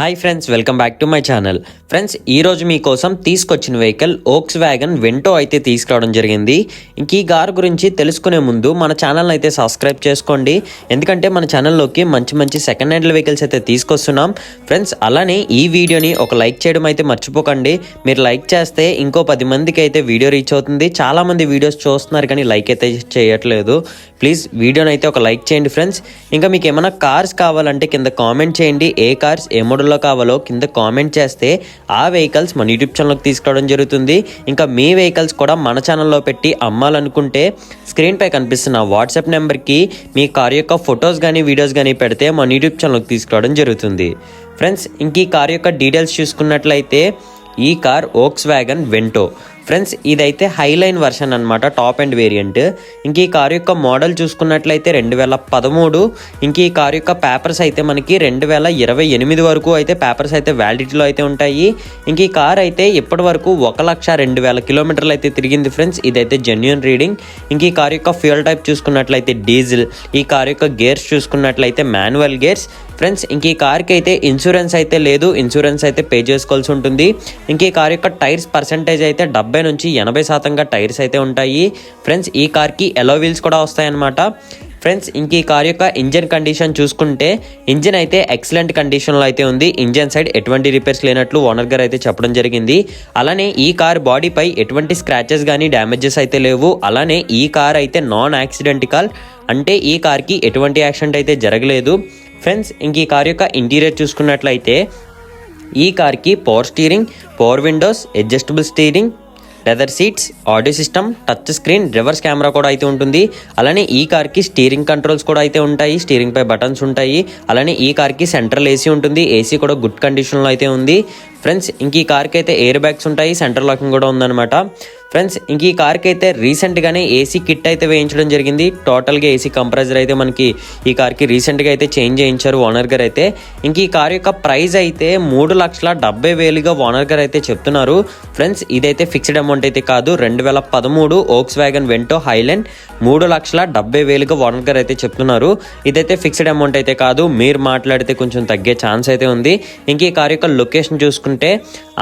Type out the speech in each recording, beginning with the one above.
Hi friends welcome back to my channel friends ఈరోజు మీకోసం తీసుకొచ్చిన వెహికల్ ఓక్స్ వ్యాగన్ వెంటో అయితే తీసుకురావడం జరిగింది. ఇంక ఈ కార్ గురించి తెలుసుకునే ముందు మన ఛానల్ అయితే సబ్స్క్రైబ్ చేసుకోండి. ఎందుకంటే మన ఛానల్లోకి మంచి మంచి సెకండ్ హ్యాండ్ వెహికల్స్ అయితే తీసుకొస్తున్నాం. ఫ్రెండ్స్ అలానే ఈ వీడియోని ఒక లైక్ చేయడం అయితే మర్చిపోకండి. మీరు లైక్ చేస్తే ఇంకో పది మందికి అయితే వీడియో రీచ్ అవుతుంది. చాలామంది వీడియోస్ చూస్తున్నారు కానీ లైక్ అయితే చేయట్లేదు. ప్లీజ్ వీడియోని అయితే ఒక లైక్ చేయండి ఫ్రెండ్స్ ఇంకా మీకు ఏమైనా కార్స్ కావాలంటే కింద కామెంట్ చేయండి. ఏ కార్స్ ఏ మోడల్ మోడల్లో కావాలో కింద కామెంట్ చేస్తే ఆ వెహికల్స్ మన యూట్యూబ్ ఛానల్కి తీసుకురావడం జరుగుతుంది. ఇంకా మీ వెహికల్స్ కూడా మన ఛానల్లో పెట్టి అమ్మాలనుకుంటే స్క్రీన్పై కనిపిస్తున్న వాట్సాప్ నెంబర్కి మీ కార్ యొక్క ఫొటోస్ కానీ వీడియోస్ కానీ పెడితే మన యూట్యూబ్ ఛానల్కి తీసుకురావడం జరుగుతుంది. ఫ్రెండ్స్ ఇంక ఈ కార్ యొక్క డీటెయిల్స్ చూసుకున్నట్లయితే ఈ car Volkswagen Vento. Friends ఇదైతే హైలైన్ వర్షన్ అనమాట టాప్ అండ్ వేరియంట్. ఇంక ఈ కార్ యొక్క మోడల్ చూసుకున్నట్లయితే రెండు వేల పదమూడు. ఇంక ఈ కారు యొక్క పేపర్స్ అయితే మనకి రెండు వేల ఇరవై ఎనిమిది వరకు అయితే పేపర్స్ అయితే వ్యాలిడిటీలో అయితే ఉంటాయి. ఇంక ఈ కార్ అయితే ఇప్పటి వరకు ఒక లక్ష రెండు వేల కిలోమీటర్లు అయితే తిరిగింది ఫ్రెండ్స్. ఇదైతే జెన్యున్ రీడింగ్ ఇంక ఈ కార్ యొక్క ఫ్యూయల్ టైప్ చూసుకున్నట్లయితే డీజిల్. ఈ కార్ యొక్క గేర్స్ చూసుకున్నట్లయితే మాన్యువల్ గేర్స్ ఫ్రెండ్స్ ఇంక ఈ కార్కి అయితే ఇన్సూరెన్స్ అయితే లేదు. ఇన్సూరెన్స్ అయితే పే చేసుకోవాల్సి ఉంటుంది. ఇంక ఈ కార్ యొక్క టైర్స్ పర్సంటేజ్ అయితే డెబ్బై నుంచి ఎనభై శాతంగా టైర్స్ అయితే ఉంటాయి. ఫ్రెండ్స్ ఈ కార్కి ఎలో వీల్స్ కూడా వస్తాయన్నమాట. ఫ్రెండ్స్ ఇంక ఈ కార్ యొక్క ఇంజన్ కండిషన్ చూసుకుంటే ఇంజన్ అయితే ఎక్సలెంట్ కండిషన్లో అయితే ఉంది. ఇంజన్ సైడ్ ఎటువంటి రిపేర్స్ లేనట్లు ఓనర్ గారు అయితే చెప్పడం జరిగింది. అలానే ఈ కార్ బాడీపై ఎటువంటి స్క్రాచెస్ కానీ డ్యామేజెస్ అయితే లేవు. అలానే ఈ కార్ అయితే నాన్ యాక్సిడెంట్ కాల్ అంటే ఈ కార్కి ఎటువంటి యాక్సిడెంట్ అయితే జరగలేదు. ఫ్రెండ్స్ ఇంక ఈ కార్ యొక్క ఇంటీరియర్ చూసుకున్నట్లయితే ఈ కార్కి power steering power windows adjustable steering leather seats audio system touch screen reverse camera కూడా అయితే ఉంటుంది. అలానే ఈ కార్కి స్టీరింగ్ కంట్రోల్స్ కూడా అయితే ఉంటాయి. స్టీరింగ్ పై బటన్స్ ఉంటాయి. అలానే ఈ కార్కి సెంట్రల్ ఏసీ ఉంటుంది. ఏసీ కూడా గుడ్ కండిషన్లో అయితే ఉంది. ఫ్రెండ్స్ ఇంక ఈ కార్కి అయితే ఎయిర్ బ్యాగ్స్ ఉంటాయి. సెంట్రల్ లాకింగ్ కూడా ఉందన్నమాట. ఫ్రెండ్స్ ఇంక ఈ కార్కి అయితే రీసెంట్గానే ఏసీ కిట్ అయితే వేయించడం జరిగింది. టోటల్గా ఏసీ కంప్రెసర్ అయితే మనకి ఈ కార్కి రీసెంట్గా అయితే చేంజ్ చేయించారు ఓనర్ గారు అయితే. ఇంక ఈ కార్ యొక్క ప్రైస్ అయితే మూడు లక్షల డెబ్బై వేలుగా ఓనర్ గారు అయితే చెప్తున్నారు. ఫ్రెండ్స్ ఇదైతే ఫిక్స్డ్ అమౌంట్ అయితే కాదు. రెండు వేల పదమూడు ఓక్స్ వ్యాగన్ వెంటో హైలెండ్ మూడు లక్షల డెబ్బై వేలుగా ఓనర్ గారు అయితే చెప్తున్నారు. ఇదైతే ఫిక్స్డ్ అమౌంట్ అయితే కాదు. మీరు మాట్లాడితే కొంచెం తగ్గే ఛాన్స్ అయితే ఉంది. ఇంక ఈ కార్ యొక్క లొకేషన్ చూసుకుంటే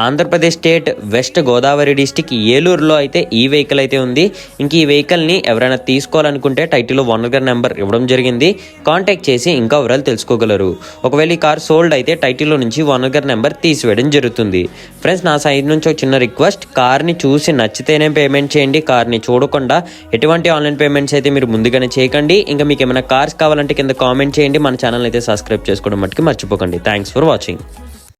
Andhra Pradesh state west Godavari district ఏలూరులో అయితే ఈ వెహికల్ అయితే ఉంది. ఇంక ఈ వెహికల్ని ఎవరైనా తీసుకోవాలనుకుంటే టైటిల్లో ఓనర్ గారి నెంబర్ ఇవ్వడం జరిగింది. కాంటాక్ట్ చేసి ఇంకా వివరాలు తెలుసుకోగలరు. ఒకవేళ ఈ కార్ సోల్డ్ అయితే టైటిల్లో నుంచి ఓనర్ గారి నెంబర్ తీసివేయడం జరుగుతుంది. ఫ్రెండ్స్ నా సైడ్ నుంచి ఒక చిన్న రిక్వెస్ట్ కార్ని చూసి నచ్చితేనే పేమెంట్ చేయండి. కార్ని చూడకుండా ఎటువంటి ఆన్లైన్ పేమెంట్స్ అయితే మీరు ముందుగానే చేయకండి. ఇంకా మీకు ఏమైనా కార్స్ కావాలంటే కింద కామెంట్ చేయండి. మన ఛానల్ అయితే సబ్స్క్రైబ్ చేసుకోవడం మట్టుకు మర్చిపోకండి. Thanks for watching